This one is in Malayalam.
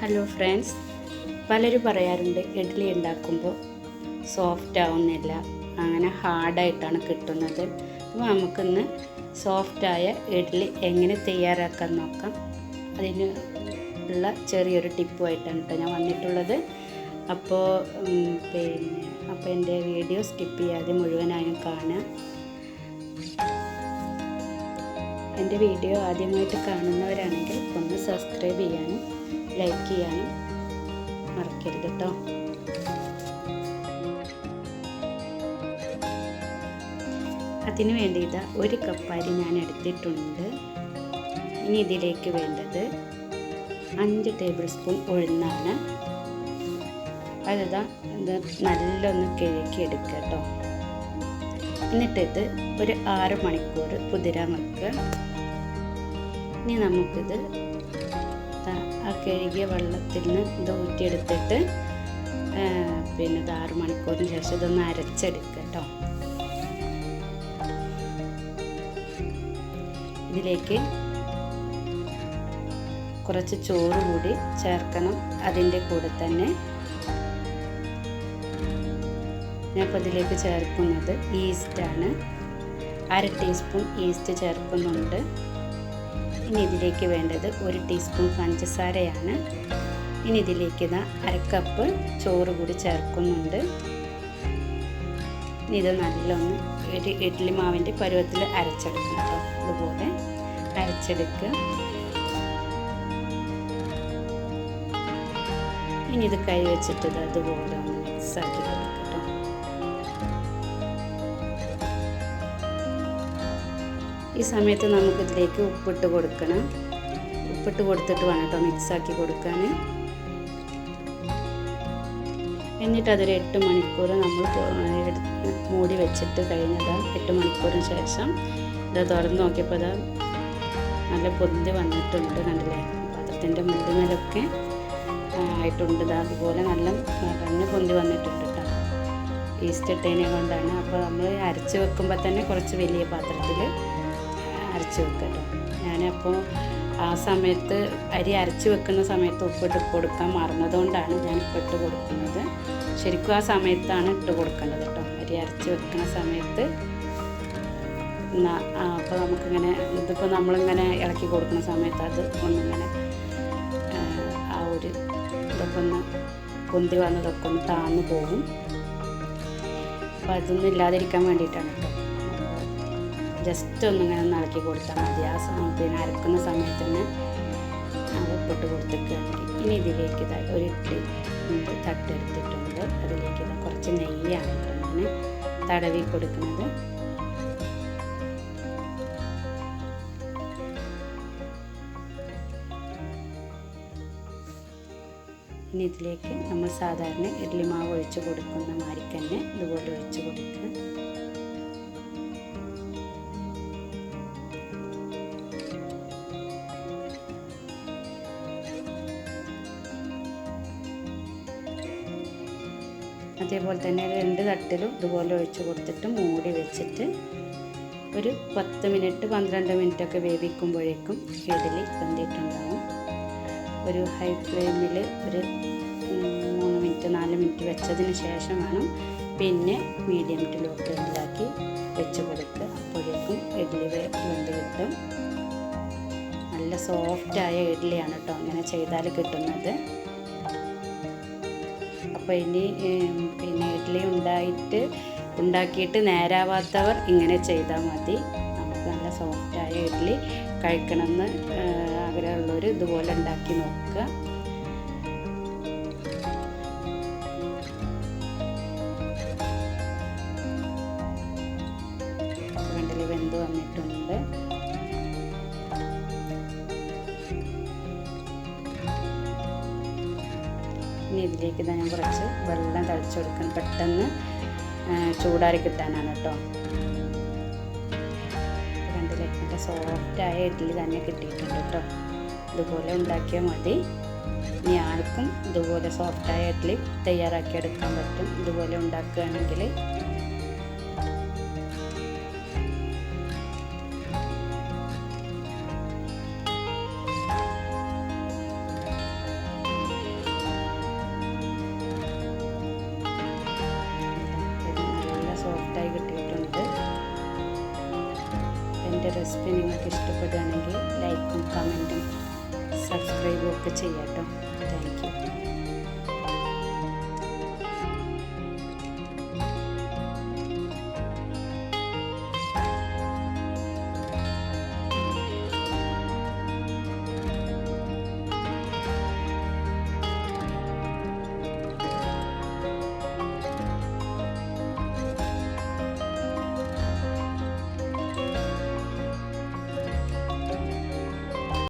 ഹലോ ഫ്രണ്ട്സ് പലരും പറയാറുണ്ട് ഇഡ്ഡലി ഉണ്ടാക്കുമ്പോൾ സോഫ്റ്റ് ആവുന്നില്ല. അങ്ങനെ ഹാർഡായിട്ടാണ് കിട്ടുന്നത്. അപ്പോൾ നമുക്കിന്ന് സോഫ്റ്റായ ഇഡ്ഡലി എങ്ങനെ തയ്യാറാക്കാൻ നോക്കാം. അതിന് ഉള്ള ചെറിയൊരു ടിപ്പുമായിട്ടാണ് കേട്ടോ ഞാൻ വന്നിട്ടുള്ളത്. അപ്പോൾ പിന്നെ അപ്പോൾ എന്റെ വീഡിയോ സ്കിപ്പ് ചെയ്യാതെ മുഴുവനായും കാണാം എന്റെ വീഡിയോ ആദ്യമായിട്ട് കാണുന്നവരാണെങ്കിൽ ഒന്ന് സബ്സ്ക്രൈബ് ചെയ്യാനും ലൈക്ക് ചെയ്യാനും മറക്കരുത് കേട്ടോ. അതിനു വേണ്ടി ഇതാ ഒരു കപ്പ് അരി ഞാൻ എടുത്തിട്ടുണ്ട്. ഇനി ഇതിലേക്ക് വേണ്ടത് അഞ്ച് ടേബിൾ സ്പൂൺ ഉഴുന്നാണ്. അതിതാ ഇത് നല്ലൊന്ന് കിഴക്കി എടുക്കുക കേട്ടോ. എന്നിട്ടിത് ഒരു ആറ് മണിക്കൂർ കുതിരാൻ വെക്കുക ഇനി നമുക്കിത് ആ കഴുകിയ വെള്ളത്തിൽ നിന്ന് ഇത് ഊറ്റിയെടുത്തിട്ട് പിന്നെ ഇത് ആറ് മണിക്കൂറിന് ശേഷം ഇതൊന്ന് അരച്ചെടുക്കുക കേട്ടോ ഇതിലേക്ക് കുറച്ച് ചോറ് കൂടി ചേർക്കണം. അതിന്റെ കൂടെ തന്നെ ഞാനിപ്പോൾ ഇതിലേക്ക് ചേർക്കുന്നത് ഈസ്റ്റാണ് അര ടീസ്പൂൺ ഈസ്റ്റ് ചേർക്കുന്നുണ്ട്. ഇനി ഇതിലേക്ക് വേണ്ടത് ഒരു ടീസ്പൂൺ പഞ്ചസാരയാണ്. ഇനി ഇതിലേക്ക് ഇതാ അരക്കപ്പ് ചോറ് കൂടി ചേർക്കുന്നുണ്ട്. ഇനി ഇത് നല്ലൊന്ന് ഒരു ഇഡ്ഡലി മാവിന്റെ പരുവത്തിൽ അരച്ചെടുക്കണം കേട്ടോ ഇതുപോലെ അരച്ചെടുക്കുക ഇനി ഇത് കൈ വെച്ചിട്ട് അതുപോലെ ഒന്ന് മിക്സ് ആക്കി കൊടുക്കുക ഈ സമയത്ത് നമുക്കിതിലേക്ക് ഉപ്പിട്ട് കൊടുക്കണം. ഉപ്പിട്ട് കൊടുത്തിട്ട് വേണം കേട്ടോ മിക്സാക്കി കൊടുക്കാൻ. എന്നിട്ട് അതൊരു എട്ട് മണിക്കൂർ നമ്മൾ മൂടി വെച്ചിട്ട് കഴിഞ്ഞതാ എട്ട് മണിക്കൂറിന് ശേഷം ഇത് തുറന്ന് നോക്കിയപ്പോൾ ഇതാ നല്ല പൊന്തി വന്നിട്ടുണ്ട് കണ്ടില്ലേ? പാത്രത്തിന്റെ മുകളിലൊക്കെ ആയിട്ടുണ്ട്. ഇത് അതുപോലെ നല്ല നിറഞ്ഞ് പൊന്തി വന്നിട്ടുണ്ട് കേട്ടോ ഈസ്റ്റ് ഇട്ടതിനെ കൊണ്ടാണ്. അപ്പോൾ നമ്മൾ അരച്ച് വെക്കുമ്പോൾ തന്നെ കുറച്ച് വലിയ പാത്രത്തിൽ അരച്ച് വെക്കുക കേട്ടോ ഞാനപ്പോൾ ആ സമയത്ത് അരി അരച്ച് വെക്കുന്ന സമയത്ത് ഉപ്പിട്ട് കൊടുക്കാൻ മറന്നതുകൊണ്ടാണ് ഞാൻ ഉപ്പിട്ട് കൊടുക്കുന്നത്. ശരിക്കും ആ സമയത്താണ് ഇട്ട് കൊടുക്കേണ്ടത് കേട്ടോ. അരി അരച്ച് വെക്കുന്ന സമയത്ത് അപ്പോൾ നമുക്കിങ്ങനെ ഇതിപ്പോൾ നമ്മളിങ്ങനെ ഇളക്കി കൊടുക്കുന്ന സമയത്ത് അത് ഒന്നിങ്ങനെ ആ, ആ ഒരു ഇതൊക്കെ ഒന്ന് പൊന്തി വന്നതൊക്കെ ഒന്ന് താന്നു പോകും അപ്പോൾ അതൊന്നും ഇല്ലാതിരിക്കാൻ വേണ്ടിയിട്ടാണ് കേട്ടോ. ജസ്റ്റ് ഒന്നിങ്ങനെ ഒന്ന് ഇളക്കി കൊടുത്താൽ മതി. ആ പിന്നെ അരക്കുന്ന സമയത്ത് തന്നെ ഉപ്പിട്ട് കൊടുത്തിട്ടുണ്ട് ഇനി ഇതിലേക്ക് ഇതായി ഒരു ഇഡ്ഡലി തട്ടെടുത്തിട്ടുണ്ട്. അതിലേക്ക് കുറച്ച് നെയ്യാണ് ഞാൻ തടവി കൊടുക്കുന്നത്. ഇനി ഇതിലേക്ക് നമ്മൾ സാധാരണ ഇഡ്ഡലി മാവ് ഒഴിച്ച് കൊടുക്കുന്ന മാതിരി തന്നെ ഇതുപോലെ ഒഴിച്ച് കൊടുക്കുക. അതേപോലെ തന്നെ രണ്ട് തട്ടിലും ഇതുപോലെ ഒഴിച്ച് കൊടുത്തിട്ട് മൂടി വെച്ചിട്ട് ഒരു പത്ത് മിനിറ്റ് പന്ത്രണ്ട് മിനിറ്റ് ഒക്കെ വേവിക്കുമ്പോഴേക്കും ഇഡലി വെന്തിട്ടുണ്ടാവും. ഒരു ഹൈ ഫ്ലെയിമിൽ ഒരു മൂന്ന് മിനിറ്റ് നാല് മിനിറ്റ് വെച്ചതിന് ശേഷം പിന്നെ മീഡിയം ടു ലോ വെച്ച് കൊടുക്കുക. അപ്പോഴേക്കും ഇഡ്ഡലി വെന്ത് കിട്ടും. നല്ല സോഫ്റ്റായ ഇഡ്ഡലിയാണ് കേട്ടോ. അങ്ങനെ ചെയ്താൽ കിട്ടുന്നത്. അപ്പോൾ ഇനി പിന്നെ ഇഡ്ഡലി ഉണ്ടായിട്ട് ഉണ്ടാക്കിയിട്ട് നേരാവാത്തവർ ഇങ്ങനെ ചെയ്താൽ മതി. നമുക്ക് നല്ല സോഫ്റ്റായ ഇഡ്ഡലി കഴിക്കണമെന്ന് ആഗ്രഹമുള്ളവർ ഇതുപോലെ ഉണ്ടാക്കി നോക്കുക. ഇനി ഇതിലേക്ക് ഇതാ ഞാൻ കുറച്ച് വെള്ളം തളിച്ചു കൊടുക്കണം പെട്ടെന്ന് ചൂടാറി കിട്ടാനാണ് കേട്ടോ. കണ്ടില്ലേ? നല്ല സോഫ്റ്റായ ഇഡ്ഡലി തന്നെ കിട്ടിയിട്ടുണ്ട് കേട്ടോ. ഇതുപോലെ ഉണ്ടാക്കിയാൽ മതി. ഇനി ആർക്കും ഇതുപോലെ സോഫ്റ്റായ ഇഡ്ഡലി തയ്യാറാക്കി എടുക്കാൻ പറ്റും. ഇതുപോലെ ഉണ്ടാക്കുകയാണെങ്കിൽ റെസിപ്പി നിങ്ങൾക്ക് ഇഷ്ടപ്പെടുകയാണെങ്കിൽ ലൈക്കും കമന്റും സബ്സ്ക്രൈബും ഒക്കെ ചെയ്യാം കേട്ടോ. Thank you.